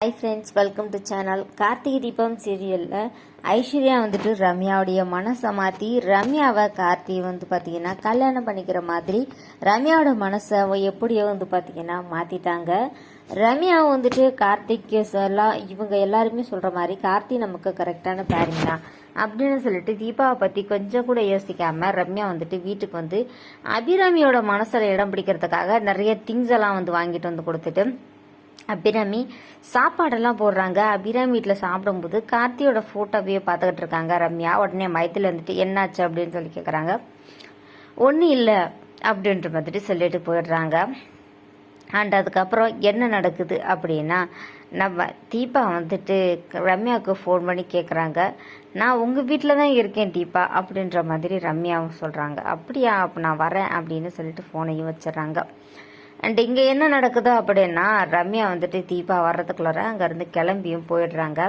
Hi friends welcome to channel Karthigai Deepam சீரியலில் ஐஸ்வர்யா வந்துட்டு ரம்யாவுடைய மனசமாத்தி மாற்றி ரம்யாவை கார்த்தி வந்து பார்த்தீங்கன்னா கல்யாணம் பண்ணிக்கிற மாதிரி ரம்யாவோட மனசை எப்படியோ வந்து பார்த்தீங்கன்னா மாற்றிட்டாங்க ரம்யா வந்துட்டு கார்த்திக் எல்லாம் இவங்க எல்லாருமே சொல்கிற மாதிரி கார்த்தி நமக்கு கரெக்டான பேரிங் தான் அப்படின்னு சொல்லிட்டு தீபாவை பற்றி கொஞ்சம் கூட யோசிக்காமல் ரம்யா வந்துட்டு வீட்டுக்கு வந்து அபிராமியோட மனசில் இடம் பிடிக்கிறதுக்காக நிறைய திங்ஸ் எல்லாம் வந்து வாங்கிட்டு வந்து கொடுத்துட்டு அபிராமி சாப்பாடெல்லாம் போடுறாங்க. அபிராமி வீட்டில் சாப்பிடும்போது கார்த்தியோட ஃபோட்டோவையே பார்த்துக்கிட்டு இருக்காங்க ரம்யா. உடனே மயத்தில் வந்துட்டு என்னாச்சு? அப்படின்னு சொல்லி கேட்குறாங்க ஒன்றும் இல்லை அப்படின்ற மாதிரி சொல்லிட்டு போயிடுறாங்க. அண்ட் அதுக்கப்புறம் என்ன நடக்குது அப்படின்னா நம்ம தீபா வந்துட்டு ரம்யாவுக்கு ஃபோன் பண்ணி கேட்குறாங்க நான் உங்கள் வீட்டில் தான் இருக்கேன் தீபா அப்படின்ற மாதிரி ரம்யாவும் சொல்கிறாங்க அப்படியா அப்போ நான் வரேன் அப்படின்னு சொல்லிட்டு ஃபோனையும் வச்சிடுறாங்க. அண்ட் இங்கே என்ன நடக்குது அப்படின்னா ரம்யா வந்துட்டு தீபா வர்றதுக்குள்ளார அங்கேருந்து கிளம்பியும் போயிடுறாங்க.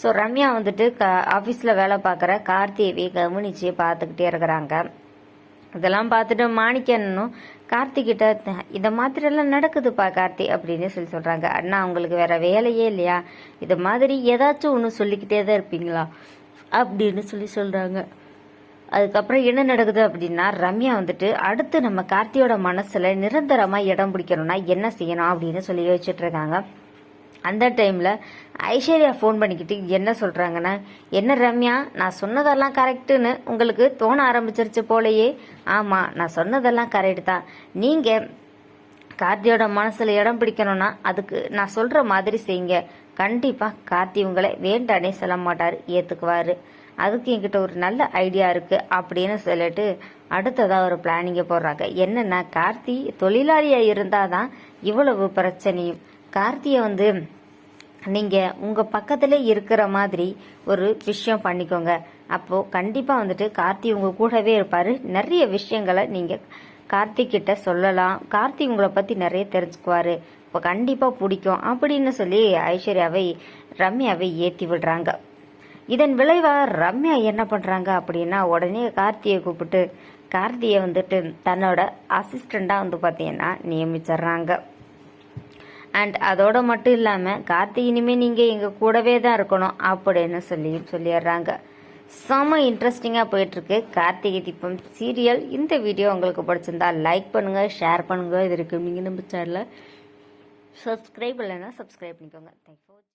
ஸோ ரம்யா வந்துட்டு க ஆஃபீஸில் வேலை பார்க்குற கார்த்தியவை கவனிச்சு பார்த்துக்கிட்டே இருக்கிறாங்க. இதெல்லாம் பார்த்துட்டு மாணிக்கனும் கார்த்திகிட்ட இந்த மாதிரியெல்லாம் நடக்குதுப்பா கார்த்தி அப்படின்னு சொல்லி சொல்கிறாங்க அண்ணா அவங்களுக்கு வேற வேலையே இல்லையா? இது மாதிரி ஏதாச்சும் ஒன்று சொல்லிக்கிட்டே தான் இருப்பீங்களா? அப்படின்னு சொல்லி சொல்கிறாங்க அதுக்கப்புறம் என்ன நடக்குது அப்படின்னா ரம்யா வந்துட்டு அடுத்து நம்ம கார்த்தியோட மனசுல நிரந்தரமா இடம் பிடிக்கணும்னா என்ன செய்யணும் அப்படின்னு சொல்லி யோசிச்சுட்டு இருக்காங்க. அந்த டைம்ல ஐஸ்வர்யா ஃபோன் பண்ணிக்கிட்டு என்ன சொல்றாங்கன்னா என்ன ரம்யா நான் சொன்னதெல்லாம் கரெக்டுன்னு உங்களுக்கு தோண ஆரம்பிச்சிருச்சு போலயே. ஆமா நான் சொன்னதெல்லாம் கரெக்ட் தான். நீங்க கார்த்தியோட மனசுல இடம் பிடிக்கணும்னா அதுக்கு நான் சொல்ற மாதிரி செய்யுங்க. கண்டிப்பா கார்த்தி உங்களை வேண்டானே சொல்ல மாட்டாரு ஏத்துக்குவாரு. அதுக்கு என்கிட்ட ஒரு நல்ல ஐடியா இருக்கு அப்படின்னு சொல்லிட்டு அடுத்ததா ஒரு பிளானிங்க போடுறாங்க என்னன்னா கார்த்தி தொழிலாளியா இருந்தாதான் இவ்வளவு பிரச்சனையும். கார்த்திய வந்து நீங்க உங்க பக்கத்துல இருக்கிற மாதிரி ஒரு விஷயம் பண்ணிக்கோங்க. அப்போ கண்டிப்பா வந்துட்டு கார்த்தி உங்க கூடவே இருப்பாரு. நிறைய விஷயங்களை நீங்க கார்த்திக் கிட்ட சொல்லலாம். கார்த்திக் உங்களை பத்தி நிறைய தெரிஞ்சுக்குவாரு. இப்போ கண்டிப்பா பிடிக்கும் அப்படின்னு சொல்லி ஐஸ்வர்யாவை ரம்யாவை ஏத்தி விடுறாங்க. இதன் விளைவா ரம்யா என்ன பண்றாங்க அப்படின்னா உடனே கார்த்தியை கூப்பிட்டு கார்த்தியை வந்துட்டு தன்னோட அசிஸ்டண்டா வந்து பார்த்தீங்கன்னா நியமிச்சிடுறாங்க. அண்ட் அதோட மட்டும் இல்லாம கார்த்தி இனிமே நீங்க எங்க கூடவே தான் இருக்கணும் அப்படின்னு சொல்லி சொல்லிடுறாங்க. செம இன்ட்ரெஸ்டிங்காக போயிட்டுருக்கு. கார்த்திகை தீபம் சீரியல் இந்த வீடியோ உங்களுக்கு பிடிச்சிருந்தா லைக் பண்ணுங்கள் ஷேர் பண்ணுங்கள் இது இருக்கு. நீங்கள் நம்ம சேனலில் சப்ஸ்கிரைப் இல்லைன்னா சப்ஸ்கிரைப் பண்ணிக்கோங்க. தேங்க்யூ